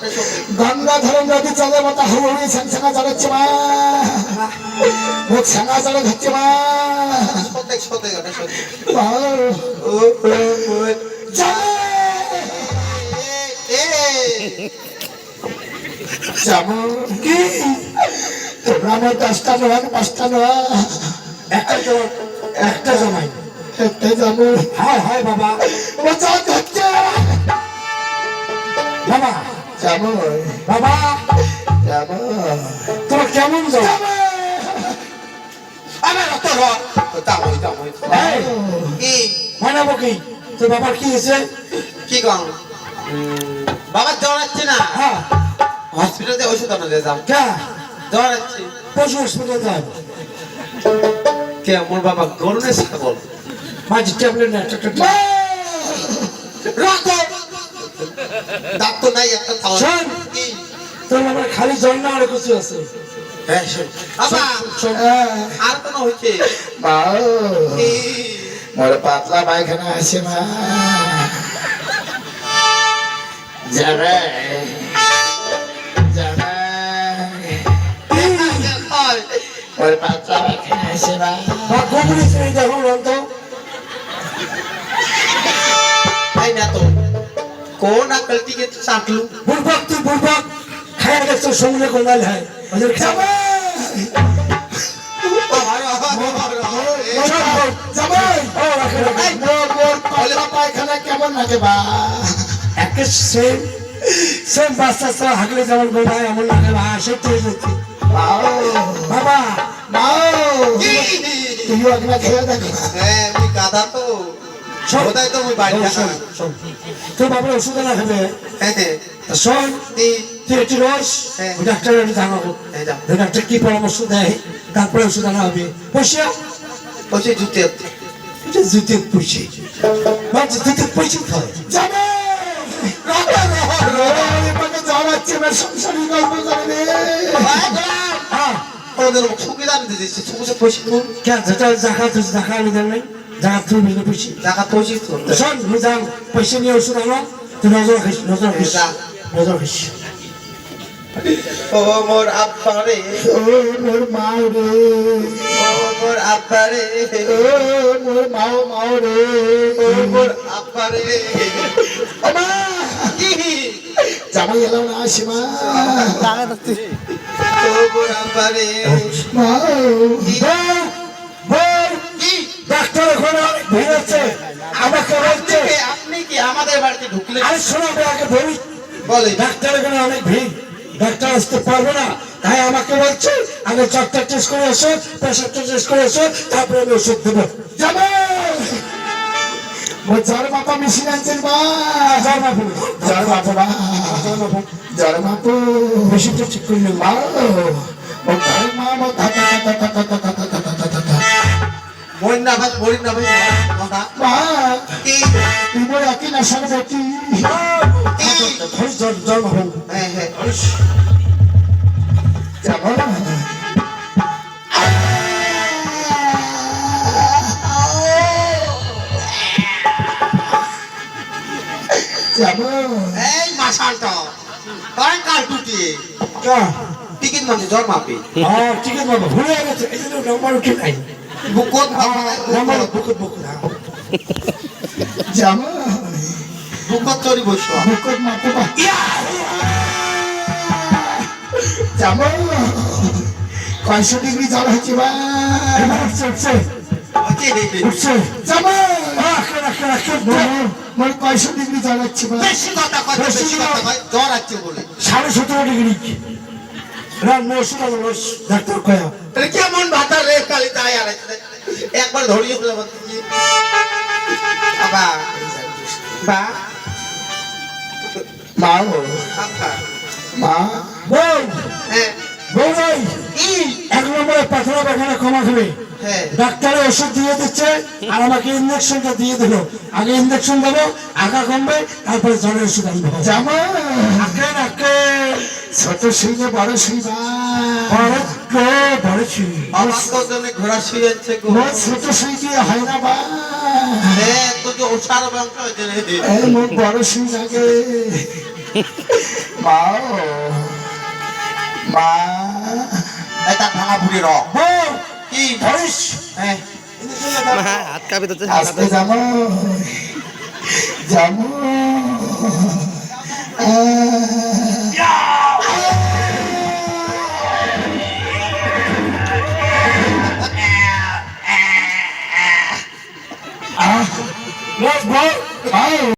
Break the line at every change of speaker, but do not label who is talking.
সত্যি
গঙ্গাধর নদী চলে মতো হুড়ি ছ্যাংছাঙা চড়াচ্ছে মা মুখ ছাঙা চড়ে খাচ্ছে মা
সত্যি সত্যি ওটা সত্যি
মা,
ও ও ও
জামাই, কি তোমরা আমার দশটা নয় পাঁচটা নয়
একটা জমাই একটা জমাই
একটা জামাই
হায় হায় বাবা। বাবা। বাবা! তোমার কেমন যাও?
আমার অত র দামই দামই কি?
মানাবো কি? তোর বাবার কি হয়েছে?
কি কম? বাবা জ্বর না?
হ্যাঁ।
হসপিটালে ওষুধ আনা দিয়ে যাও।
কে
জ্বর আছে
পশু হসপিটাল যাও
কে মোর বাবা গরুনে ছাগল।
মাঝে ট্যাবলেট না
রক্ত! দাঁত তো নাই একটা থাও
শোন।
কি
তোর বাবার খালি জল না আর কিছু আছে।
হ্যাঁ আর কোনো হইছে
মোর পাতলা পায়খানা আছে মা। যাবে যাবে মোর পাতলা পায়খানা আছে মা।
বা দেখো রন্ত
তাই না তো? কোন আকল টিকে চাকলু
বুড়বাক তুই বুড়বাক খায় দেখছ সঙ্গে কোনাল হয় ওদের খাবে
কেমন লাগে বা
একে সেম সেম বাচ্চা হাগলে যেমন গোড়ায় এমন লাগে বা সত্যি সত্যি
মাও
বাবা
মাও তুমি একবার খেয়ে দেখো
হ্যাঁ আমি গাধা তো কোথায় তো আমি বাড়ি
শোন। তোর বাবার ওষুধ না খাবে
হ্যাঁ হ্যাঁ
শোন তুই একটু রস
হ্যাঁ।
ওই ডাক্তার আমি জানাব। ওই ডাক্তার কি পরামর্শ দেয় তারপরে ওষুধ আনা হবে। পয়সা
বসে জুতে
এটা জুতে পয়সা মানে জুতে পয়সা খায়
রে
হ্যাঁ
ওদের সুবিধা সুবিধা পয়সা
কেন? যেটা জায়গা তুই আমি দেন জায়গা তুই মিলে পয়সা
টাকা পয়সা তো।
শোন বুঝাম পয়সা নিয়ে ওষুধ আনো তুই নজর রাখিস নজর রাখিস। নজর রাখিস।
ও মোর আব্বা
ও মোর মাও রে।
ও মোর আব্বা রে।
ও মোর মাও মাও রে।
ও মোর আব্বা
আমা
কি
জামাই এলাম না আসি মা
ও মোর আব্বা রে।
মাও।
ডাক্তার ওখানে অনেক ভিড় আছে আমাকে বলছে
আপনি কি- আমাদের বাড়িতে ঢুকলেন
আরে শোনো আমি আগে বলি
বলে।
ডাক্তার এখানে অনেক ভিড় ডাক্তার আসতে পারবে না তাই আমাকে বলছে আগে জ্বরটা টেস্ট করে এসো প্রেশারটা টেস্ট করে এসো তারপরে আমি ওষুধ দেবো।
মোর জ্বর বাপা মিশিয়ে আনছেন মা
জ্বর বাবু
জ্বর বাপা মা জ্বর বাপু
ওষুধটা ঠিক করে
জ্বর মা ধাতা
ভাই মরিন না ভাই।
মা
কি
তুই মোর একই নেশার বটি
কি?
ধরিস জ্বর জ্বর বাবু
হ্যাঁ হ্যাঁ এই মাসালটা কাল টুটি টিকিট মানে জ্বর মাপি।
হ্যাঁ আছে বাবা ভুলে গেছে এই জন্য নাম্বার উঠে নাই।
বুকত
নাম্বার বুকুত বুকুত
জামাই
বুকত চড়ি বসো
বুকত মাপো বা জামাই কয়শো ডিগ্রি জ্বর হচ্ছে
এবার উঠছে উঠছে উঠছে রাখে রাখে
কয়শো ডিগ্রি জ্বর হচ্ছে বা
বেশি কথা কয় বেশি কথা কয় জ্বর আছে বলে
সাড়ে সতেরো ডিগ্রি আনো রস ডাক্তার কয়া।
তাহলে কেমন ভাতা রে কালি তাই আর। একবার ধরিয়ে ফেলে বাবা বা।
মা
বৌ
মা
বল
হ্যাঁ।
বৌ ভাই
ই
এক নম্বরে পাথরা পাখানা ক্ষমা খাবে
হ্যাঁ।
ডাক্তারের ওষুধ দিয়ে দিচ্ছে আর আমাকে ইঞ্জেকশনটা দিয়ে দিল। আগে ইঞ্জেকশন দেবো আগা কমবে তারপরে জ্বরের ওষুধ আনব।
জামাই
আকে নাকে
ছোট শুইলে বড় শুইবা
বড়
জন্য ঘোড়া শুয়ে আছে গো।
মোর ছোট দিয়ে হয় না বা?
হ্যাঁ তো যে 일단 방아
부리러. 뭐? 이
버리시. 예.
아까부터
좀.
아스테 자모.
자모. 야.